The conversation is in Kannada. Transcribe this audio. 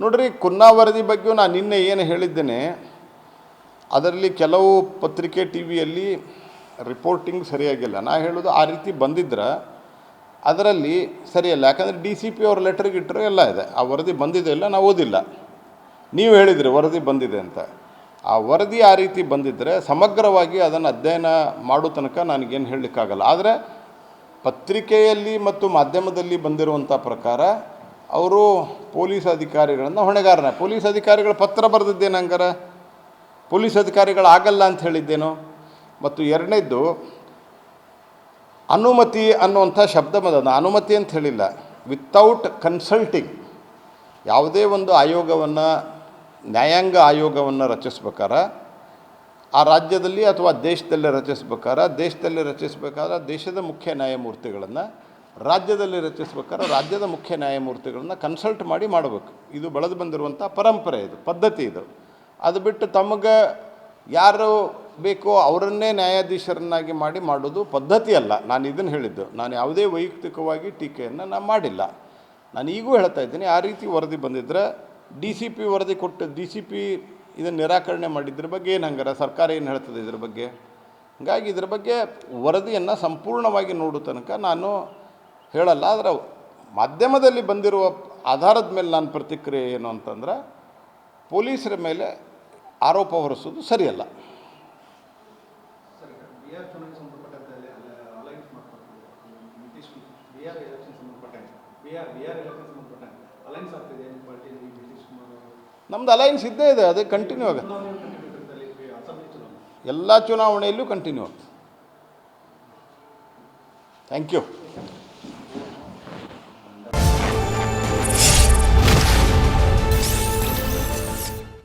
ನೋಡ್ರಿ ಕುನ್ನಾ ವರದಿ ಬಗ್ಗೆ ನಾನು ನಿನ್ನೆ ಏನು ಹೇಳಿದ್ದೇನೆ, ಅದರಲ್ಲಿ ಕೆಲವು ಪತ್ರಿಕೆ ಟಿ ವಿಯಲ್ಲಿ ರಿಪೋರ್ಟಿಂಗ್ ಸರಿಯಾಗಿಲ್ಲ. ನಾ ಹೇಳೋದು ಆ ರೀತಿ ಬಂದಿದ್ರೆ, ಅದರಲ್ಲಿ ಸರಿಯಲ್ಲ. ಯಾಕಂದರೆ ಡಿ ಸಿ ಪಿ ಅವ್ರ ಲೆಟ್ರಿಗೆ ಇಟ್ಟರು ಎಲ್ಲ ಇದೆ. ಆ ವರದಿ ಬಂದಿದೆ ಇಲ್ಲ ನಾವು ಓದಿಲ್ಲ. ನೀವು ಹೇಳಿದ್ರಿ, ವರದಿ ಬಂದಿದೆ ಅಂತ. ಆ ವರದಿ ಆ ರೀತಿ ಬಂದಿದ್ದರೆ ಸಮಗ್ರವಾಗಿ ಅದನ್ನು ಅಧ್ಯಯನ ಮಾಡೋ ತನಕ ನನಗೇನು ಹೇಳಲಿಕ್ಕಾಗಲ್ಲ. ಆದರೆ ಪತ್ರಿಕೆಯಲ್ಲಿ ಮತ್ತು ಮಾಧ್ಯಮದಲ್ಲಿ ಬಂದಿರುವಂಥ ಪ್ರಕಾರ ಅವರು ಪೊಲೀಸ್ ಅಧಿಕಾರಿಗಳನ್ನು ಹೊಣೆಗಾರನ. ಪೊಲೀಸ್ ಅಧಿಕಾರಿಗಳು ಪತ್ರ ಬರೆದಿದ್ದೇನೆ ಹಂಗಾರೆ? ಪೊಲೀಸ್ ಅಧಿಕಾರಿಗಳು ಆಗಲ್ಲ ಅಂತ ಹೇಳಿದ್ದೇನು? ಮತ್ತು ಎರಡನೇದ್ದು, ಅನುಮತಿ ಅನ್ನುವಂಥ ಶಬ್ದ ಬಂದದ ಅನುಮತಿ ಅಂತ ಹೇಳಿಲ್ಲ. ವಿತೌಟ್ ಕನ್ಸಲ್ಟಿಂಗ್ ಯಾವುದೇ ಒಂದು ಆಯೋಗವನ್ನು, ನ್ಯಾಯಾಂಗ ಆಯೋಗವನ್ನು ರಚಿಸ್ಬೇಕಾರೆ ಆ ರಾಜ್ಯದಲ್ಲಿ ಅಥವಾ ದೇಶದಲ್ಲಿ ರಚಿಸ್ಬೇಕಾದ್ರೆ ದೇಶದಲ್ಲಿ ರಚಿಸ್ಬೇಕಾದ್ರೆ ದೇಶದ ಮುಖ್ಯ ನ್ಯಾಯಮೂರ್ತಿಗಳನ್ನು, ರಾಜ್ಯದಲ್ಲಿ ರಚಿಸ್ಬೇಕಾದ್ರೆ ರಾಜ್ಯದ ಮುಖ್ಯ ನ್ಯಾಯಮೂರ್ತಿಗಳನ್ನು ಕನ್ಸಲ್ಟ್ ಮಾಡಿ ಮಾಡಬೇಕು. ಇದು ಬೆಳೆದು ಬಂದಿರುವಂಥ ಪರಂಪರೆ ಇದು, ಪದ್ಧತಿ ಇದು. ಅದು ಬಿಟ್ಟು ತಮಗೆ ಯಾರು ಬೇಕೋ ಅವರನ್ನೇ ನ್ಯಾಯಾಧೀಶರನ್ನಾಗಿ ಮಾಡಿ ಮಾಡೋದು ಪದ್ಧತಿ ಅಲ್ಲ. ನಾನು ಇದನ್ನು ಹೇಳಿದ್ದು, ನಾನು ಯಾವುದೇ ವೈಯಕ್ತಿಕವಾಗಿ ಟೀಕೆಯನ್ನು ನಾನು ಮಾಡಿಲ್ಲ. ನಾನು ಈಗೂ ಹೇಳ್ತಾ ಇದ್ದೀನಿ, ಆ ರೀತಿ ವರದಿ ಬಂದಿದ್ದರೆ ಡಿ ಸಿ ಪಿ ವರದಿ ಕೊಟ್ಟು, ಡಿ ಸಿ ಪಿ ಇದನ್ನು ನಿರಾಕರಣೆ ಮಾಡಿದ್ರ ಬಗ್ಗೆ ಏನು ಹಂಗಾರ? ಸರ್ಕಾರ ಏನು ಹೇಳ್ತದೆ ಇದ್ರ ಬಗ್ಗೆ? ಹಾಗಾಗಿ ಇದ್ರ ಬಗ್ಗೆ ವರದಿಯನ್ನು ಸಂಪೂರ್ಣವಾಗಿ ನೋಡೋ ತನಕ ನಾನು ಹೇಳಲ್ಲ. ಆದರೆ ಮಾಧ್ಯಮದಲ್ಲಿ ಬಂದಿರುವ ಆಧಾರದ ಮೇಲೆ ನಾನು ಪ್ರತಿಕ್ರಿಯೆ ಏನು ಅಂತಂದ್ರೆ, ಪೊಲೀಸರ ಮೇಲೆ ಆರೋಪ ಹೊರಿಸೋದು ಸರಿಯಲ್ಲ. ಸಂಬಂಧಪಟ್ಟಂತೆ ನಮ್ದು ಅಲೈನ್ಸ್ ಇದ್ದೇ ಇದೆ ಅದು ಕಂಟಿನ್ಯೂ ಆಗುತ್ತೆ ಎಲ್ಲ ಚುನಾವಣೆಯಲ್ಲೂ ಕಂಟಿನ್ಯೂ ಆಗುತ್ತೆ ಥ್ಯಾಂಕ್ ಯು